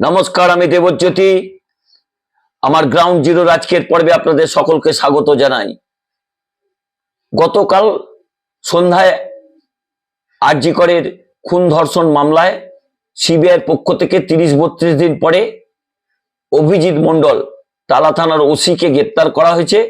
নমস্কার, আমি দেবজ্যোতি। আমার গ্রাউন্ড জিরো আজকের পর্বে আপনাদের সকলকে স্বাগত জানাই। গতকাল সন্ধ্যায় আরজিকরের খুন ধর্ষণ মামলায় সিবিআইয়ের পক্ষ থেকে তিরিশ বত্রিশ দিন পরে অভিজিৎ মণ্ডল তালা থানার ওসিকে গ্রেপ্তার করা হয়েছে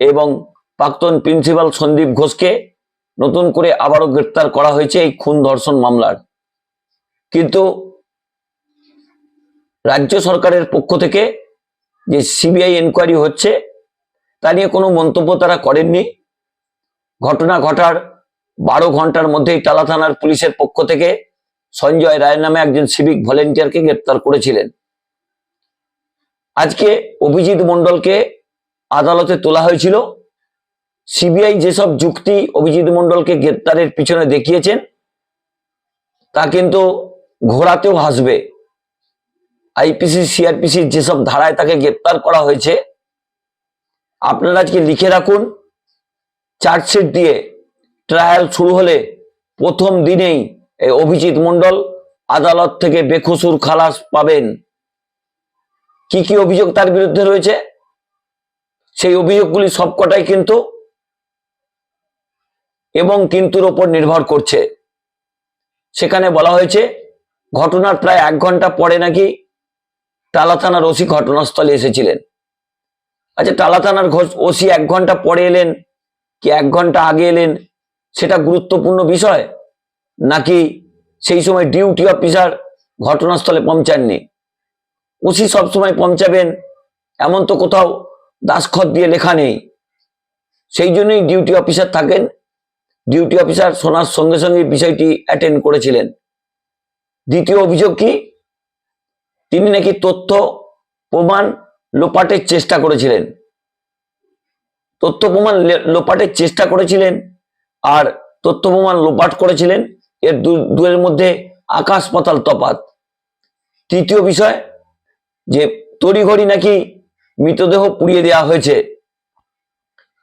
এবং প্রাক্তন প্রিন্সিপাল সন্দীপ ঘোষকে নতুন করে আবারও গ্রেপ্তার করা হয়েছে এই খুন ধর্ষণ মামলার। কিন্তু রাজ্য সরকারের পক্ষ থেকে যে সিবিআই এনকোয়ারি হচ্ছে, তা নিয়ে কোনো মন্তব্য তারা করেননি। ঘটনা ঘটার বারো ঘণ্টার মধ্যেই টালা থানার পুলিশের পক্ষ থেকে সঞ্জয় রায় নামে একজন সিভিক ভলেন্টিয়ারকে গ্রেপ্তার করেছিলেন। আজকে অভিজিৎ মণ্ডলকে আদালতে তোলা হয়েছিল। সিবিআই যেসব যুক্তি অভিজিৎ মণ্ডলকে গ্রেপ্তারের পিছনে দেখিয়েছেন, তা কিন্তু ঘোরাতেও হাসবে। আইপিসি সিআরপিসির যেসব ধারায় তাকে গ্রেপ্তার করা হয়েছে, আপনারা আজকে লিখে রাখুন, চার্জশিট দিয়ে ট্রায়াল শুরু হলে প্রথম দিনেই এই অভিজিৎ মণ্ডল আদালত থেকে বেকসুর খালাস পাবেন। কি কি অভিযোগ তার বিরুদ্ধে রয়েছে? সেই অভিযোগগুলি সবকটাই কিন্তু এবং কিন্তুর ওপর নির্ভর করছে। সেখানে বলা হয়েছে, ঘটনার প্রায় এক ঘণ্টা পরে নাকি টালা থানার ওসি ঘটনাস্থলে এসেছিলেন। আচ্ছা টালা থানার ওসি এক ঘণ্টা পরে এলেন? কি এক ঘণ্টা আগে এলেন? সেটা গুরুত্বপূর্ণ বিষয়? নাকি সেই সময় ডিউটি অফিসার ঘটনাস্থলে পৌঁছাননি? ওসি সবসময় পৌঁছাবেন, এমন তো কোথাও দাসখত দিয়ে লেখা নেই। সেই জন্যই ডিউটি অফিসার থাকেন। ডিউটি অফিসার শোনার সঙ্গে সঙ্গে বিষয়টি অ্যাটেন্ড করেছিলেন। দ্বিতীয় অভিযোগ কি? তিনি নাকি তথ্য প্রমাণ লোপাটের চেষ্টা করেছিলেন। তথ্য প্রমাণ লোপাটের চেষ্টা করেছিলেন আর তথ্য প্রমাণ লোপাট করেছিলেন। এর দুয়ের মধ্যে আকাশ পাতাল তফাৎ। তৃতীয় বিষয়, যে তড়িঘড়ি নাকি মৃতদেহ পুড়িয়ে দেওয়া হয়েছে।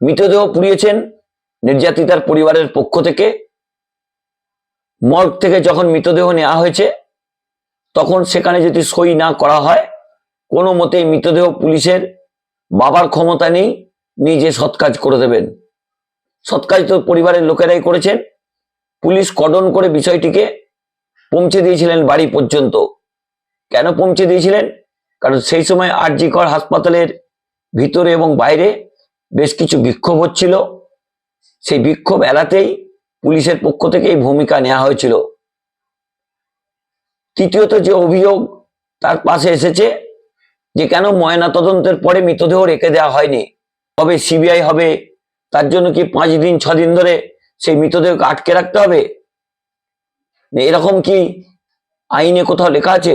মৃতদেহ পুড়িয়েছেন নির্যাতিতার পরিবারের পক্ষ থেকে। মর্গ থেকে যখন মৃতদেহ নেওয়া হয়েছে তখন সেখানে যদি সই না করা হয়, কোনো মতেই মৃতদেহ পুলিশের বাবার ক্ষমতা নেই নিজে সৎকাজ করে দেবেন। সৎকাজ তো পরিবারের লোকেরাই করেছেন। পুলিশ কর্ডন করে বিষয়টিকে পৌঁছে দিয়েছিলেন বাড়ি পর্যন্ত। কেন পৌঁছে দিয়েছিলেন? কারণ সেই সময় আরজিকর হাসপাতালের ভিতরে এবং বাইরে বেশ কিছু বিক্ষোভ হচ্ছিল। সেই বিক্ষোভ এড়াতেই পুলিশের পক্ষ থেকে এই ভূমিকা নেওয়া হয়েছিল। তৃতীয়ত যে অভিযোগ তার পাশে এসেছে যে কেন ময়না তদন্তের পরে মৃতদেহ রেখে দেওয়া হয়নি? তবে সিবিআই হবে? তার জন্য কি পাঁচ দিন, ছ দিন ধরে সেই মৃতদেহকে আটকে রাখতে হবে? এরকম কি আইনে কোথাও লেখা আছে,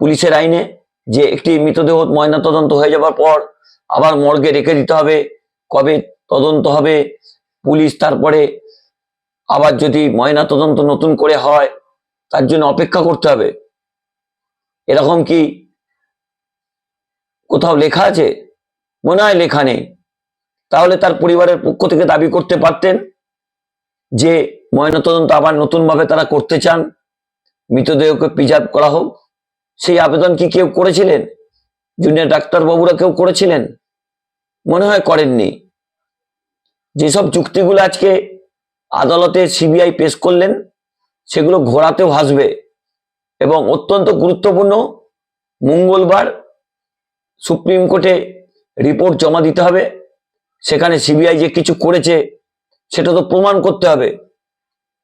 পুলিশের আইনে, যে একটি মৃতদেহ ময়না তদন্ত হয়ে যাবার পর আবার মর্গে রেখে দিতে হবে? কবে তদন্ত হবে? পুলিশ তারপরে আবার যদি ময়না তদন্ত নতুন করে হয় তার জন্য অপেক্ষা করতে হবে। এরকম কি কোথাও লেখা আছে? মনে হয় লেখা নেই। তাহলে তার পরিবারের পক্ষ থেকে দাবি করতে পারতেন যে, ময়নাতদন্ত আবার নতুনভাবে তারা করতে চান। মৃতদেহকে প্রিজার্ভ করা হোক। সেই আবেদন কি কেউ করেছিলেন? জুনিয়র ডাক্তারবাবুরা কেউ করেছিলেন? মনে হয় করেননি। যেসব চুক্তিগুলো আজকে আদালতে সিবিআই পেশ করলেন সেগুলো ঘোরাতেও হাসবে এবং অত্যন্ত গুরুত্বপূর্ণ, মঙ্গলবার সুপ্রিম কোর্টে রিপোর্ট জমা দিতে হবে। সেখানে সিবিআই যে কিছু করেছে, সেটা তো প্রমাণ করতে হবে।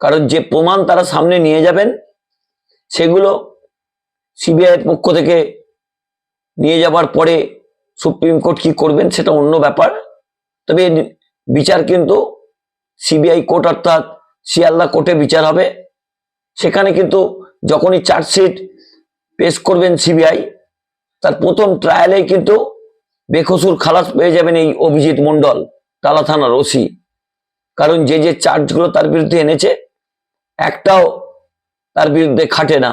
কারণ যে প্রমাণ তারা সামনে নিয়ে যাবেন, সেগুলো সিবিআই এর পক্ষ থেকে নিয়ে যাবার পরে সুপ্রিম কোর্ট কি করবেন সেটা অন্য ব্যাপার। তবে বিচার কিন্তু সিবিআই কোর্ট অর্থাৎ শিয়ালদা কোর্টে বিচার হবে। সেখানে কিন্তু যখনই চার্জশিট পেশ করবেন সিবিআই, তার প্রথম ট্রায়ালেই কিন্তু বেকসুর খালাস পেয়ে যাবেন এই অভিজিৎ মণ্ডল টালা থানার ওসি। কারণ যে যে চার্জগুলো তার বিরুদ্ধে এনেছে, একটাও তার বিরুদ্ধে খাটে না।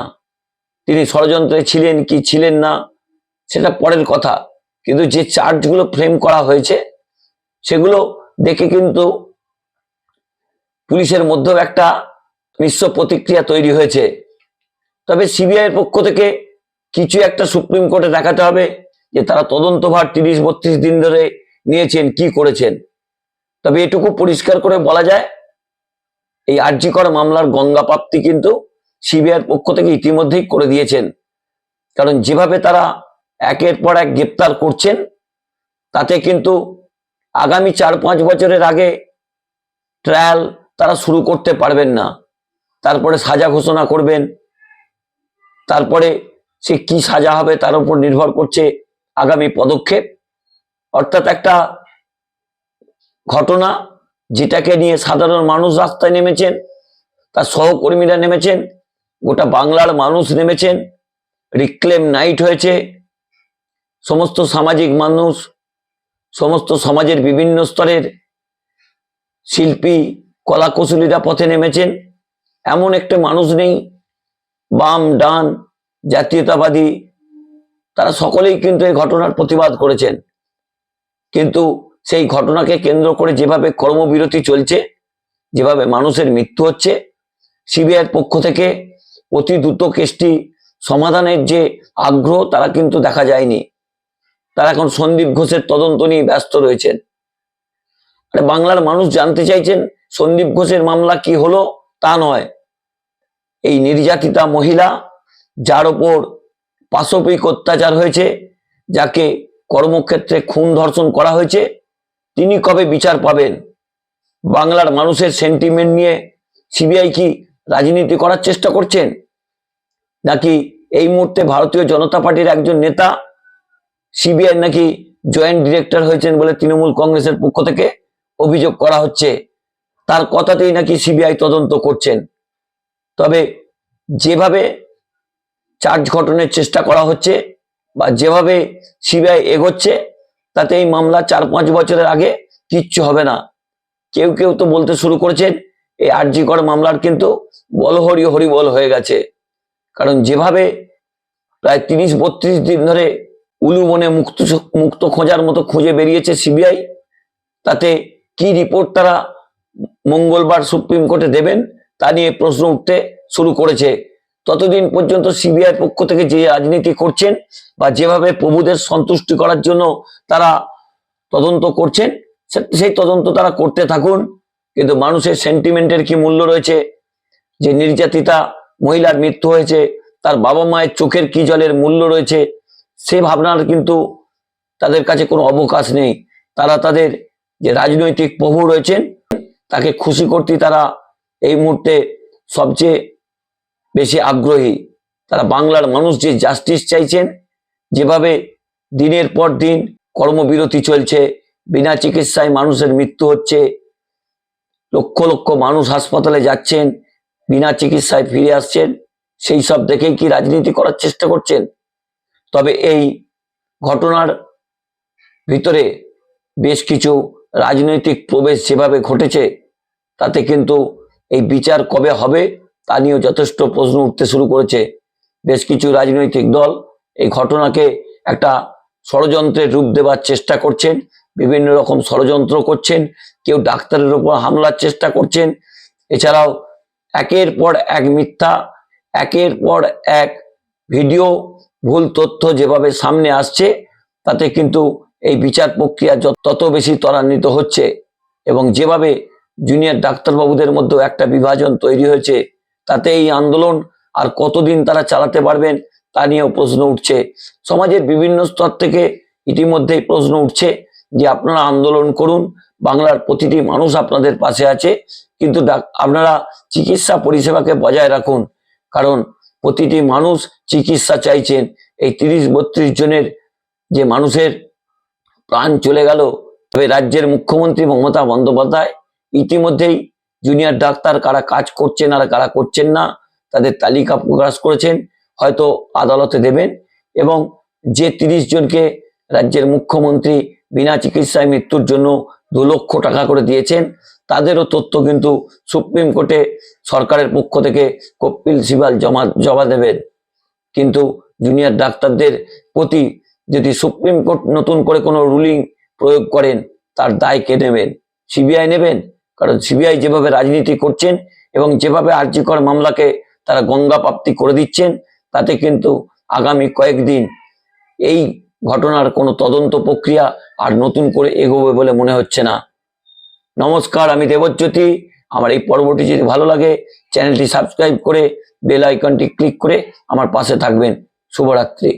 তিনি ষড়যন্ত্রে ছিলেন কি ছিলেন না, সেটা পরের কথা। কিন্তু যে চার্জগুলো ফ্রেম করা হয়েছে, সেগুলো দেখে কিন্তু পুলিশের মধ্যেও একটা মিশ্র প্রতিক্রিয়া তৈরি হয়েছে। তবে সিবিআইয়ের পক্ষ থেকে কিছু একটা সুপ্রিম কোর্টে দেখাতে হবে যে তারা তদন্তভার তিরিশ বত্রিশ দিন ধরে নিয়েছেন, কি করেছেন। তবে এটুকু পরিষ্কার করে বলা যায়, এই আর্যিকর মামলার গঙ্গা প্রাপ্তি কিন্তু সিবিআইয়ের পক্ষ থেকে ইতিমধ্যেই করে দিয়েছেন। কারণ যেভাবে তারা একের পর এক গ্রেপ্তার করছেন, তাতে কিন্তু আগামী চার পাঁচ বছরের আগে ট্রায়াল তারা শুরু করতে পারবেন না। তারপরে সাজা ঘোষণা করবেন। তারপরে সে কি সাজা হবে তার উপর নির্ভর করছে আগামী পদক্ষেপ। অর্থাৎ একটা ঘটনা যেটাকে নিয়ে সাধারণ মানুষ রাস্তায় নেমেছেন, তার সহকর্মীরা নেমেছেন, গোটা বাংলার মানুষ নেমেছেন রিক্লেম নাইট হয়েছে, সমস্ত সামাজিক মানুষ, সমস্ত সমাজের বিভিন্ন স্তরের শিল্পী, কলাকুশলীরা পথে নেমেছেন। এমন একটা মানুষ নেই, বাম, ডান, জাতীয়তাবাদী। তারা সকলেই কিন্তু এই ঘটনার প্রতিবাদ করেছেন। কিন্তু সেই ঘটনাকে কেন্দ্র করে যেভাবে কর্মবিরতি চলছে, যেভাবে মানুষের মৃত্যু হচ্ছে সিবিআইয়ের পক্ষ থেকে অতি দ্রুত কেসটি সমাধানের যে আগ্রহ, তারা কিন্তু দেখা যায়নি। তারা এখন সন্দীপ ঘোষের তদন্ত নিয়ে ব্যস্ত রয়েছেন। বাংলার মানুষ জানতে চাইছেন সন্দীপ ঘোষের মামলা কি হলো, তা নয়। এই নির্যাতিতা মহিলা যার ওপর পাশবিক অত্যাচার হয়েছে, যাকে কর্মক্ষেত্রে খুন ধর্ষণ করা হয়েছে, তিনি কবে বিচার পাবেন? বাংলার মানুষের সেন্টিমেন্ট নিয়ে সিবিআই কি রাজনীতি করার চেষ্টা করছেন? নাকি এই মুহূর্তে ভারতীয় জনতা পার্টির একজন নেতা সিবিআই নাকি জয়েন্ট ডিরেক্টর হয়েছেন বলে তৃণমূল কংগ্রেসের পক্ষ থেকে অভিযোগ করা হচ্ছে? তার কথাতেই নাকি সিবিআই তদন্ত করছেন। তবে যেভাবে চার্জ গঠনের চেষ্টা করা হচ্ছে বা যেভাবে সিবিআই এগোচ্ছে তাতে এই মামলা চার পাঁচ বছরের আগে কিচ্ছু হবে না। কেউ কেউ তো বলতে শুরু করেছেন, এই আরজিকর মামলার কিন্তু বলহরি হরিবল হয়ে গেছে। কারণ যেভাবে প্রায় তিরিশ বত্রিশ দিন ধরে উলু বনে মুক্ত মুক্ত খোঁজার মতো খুঁজে বেরিয়েছে সিবিআই, তাতে কি রিপোর্ট তারা মঙ্গলবার সুপ্রিম কোর্টে দেবেন তা নিয়ে প্রশ্ন উঠতে শুরু করেছে। ততদিন পর্যন্ত সিবিআই পক্ষ থেকে যে রাজনীতি করছেন বা যেভাবে প্রভুদের সন্তুষ্টি করার জন্য তারা তদন্ত করছেন সেই তদন্ত তারা করতে থাকুন। কিন্তু মানুষের সেন্টিমেন্টের কি মূল্য রয়েছে? যে নির্যাতিতা মহিলার মৃত্যু হয়েছে, তার বাবা মায়ের চোখের কি জলের মূল্য রয়েছে, সে ভাবনার কিন্তু তাদের কাছে কোনো অবকাশ নেই। তারা তাদের যে রাজনৈতিক প্রভু রয়েছেন, তাকে খুশি করতে তারা এই মুহূর্তে সবচেয়ে বেশি আগ্রহী তারা বাংলার মানুষ যে জাস্টিস চাইছেন, যেভাবে দিনের পর দিন কর্মবিরতি চলছে, বিনা চিকিৎসায় মানুষের মৃত্যু হচ্ছে, লক্ষ লক্ষ মানুষ হাসপাতালে যাচ্ছেন, বিনা চিকিৎসায় ফিরে আসছেন, সেই সব দেখেই কি রাজনীতি করার চেষ্টা করছেন? তবে এই ঘটনার ভিতরে বেশ কিছু রাজনৈতিক প্রবেশ যেভাবে ঘটেছে, তাতে কিন্তু এই বিচার কবে হবে তা নিয়েও যথেষ্ট প্রশ্ন উঠতে শুরু করেছে বেশ কিছু রাজনৈতিক দল। এই ঘটনাকে একটা ষড়যন্ত্রের রূপ দেওয়ার চেষ্টা করছেন, বিভিন্ন রকম ষড়যন্ত্র করছেন, কেউ ডাক্তারের ওপর হামলার চেষ্টা করছেন। এছাড়াও একের পর এক মিথ্যা, একের পর এক ভিডিও, ভুল তথ্য যেভাবে সামনে আসছে, তাতে কিন্তু এই বিচার প্রক্রিয়া তত বেশি ত্বরান্বিত হচ্ছে এবং যেভাবে জুনিয়র ডাক্তারবাবুদের মধ্যেও একটা বিভাজন তৈরি হয়েছে। তাতে এই আন্দোলন আর কতদিন তারা চালাতে পারবেন তা নিয়েও প্রশ্ন উঠছে। সমাজের বিভিন্ন স্তর থেকে ইতিমধ্যেই প্রশ্ন উঠছে যে আপনারা আন্দোলন করুন, বাংলার প্রতিটি মানুষ আপনাদের পাশে আছে, কিন্তু আপনারা চিকিৎসা পরিষেবাকে বজায় রাখুন, কারণ প্রতিটি মানুষ চিকিৎসা চাইছেন। এই তিরিশ বত্রিশ জনের যে মানুষের প্রাণ চলে গেল, তবে রাজ্যের মুখ্যমন্ত্রী মমতা বন্দ্যোপাধ্যায় ইতিমধ্যেই জুনিয়র ডাক্তার কারা কাজ করছেন আর কারা করছেন না, তাদের তালিকা প্রকাশ করেছেন, হয়তো আদালতে দেবেন এবং যে তিরিশ জনকে রাজ্যের মুখ্যমন্ত্রী বিনা চিকিৎসায় মৃত্যুর জন্য দু লক্ষ টাকা করে দিয়েছেন, তাদেরও তথ্য কিন্তু সুপ্রিম কোর্টে সরকারের পক্ষ থেকে কপিল সিবাল জমা জমা দেবেন। কিন্তু জুনিয়র ডাক্তারদের প্রতি যদি সুপ্রিম কোর্ট নতুন করে কোনো রুলিং প্রয়োগ করেন, তার দায় কে নেবেন? সিবিআই নেবেন? কারণ সিবিআই যেভাবে রাজনীতি করছেন এবং যেভাবে আর্যিকর মামলাকে তারা গঙ্গা প্রাপ্তি করে দিচ্ছেন, তাতে কিন্তু আগামী কয়েকদিন এই ঘটনার কোনো তদন্ত প্রক্রিয়া আর নতুন করে এগোবে বলে মনে হচ্ছে না। নমস্কার, আমি দেবজ্যোতি। আমার এই পর্বটি যদি ভালো লাগে, চ্যানেলটি সাবস্ক্রাইব করে বেল আইকনটি ক্লিক করে আমার পাশে থাকবেন। শুভরাত্রি।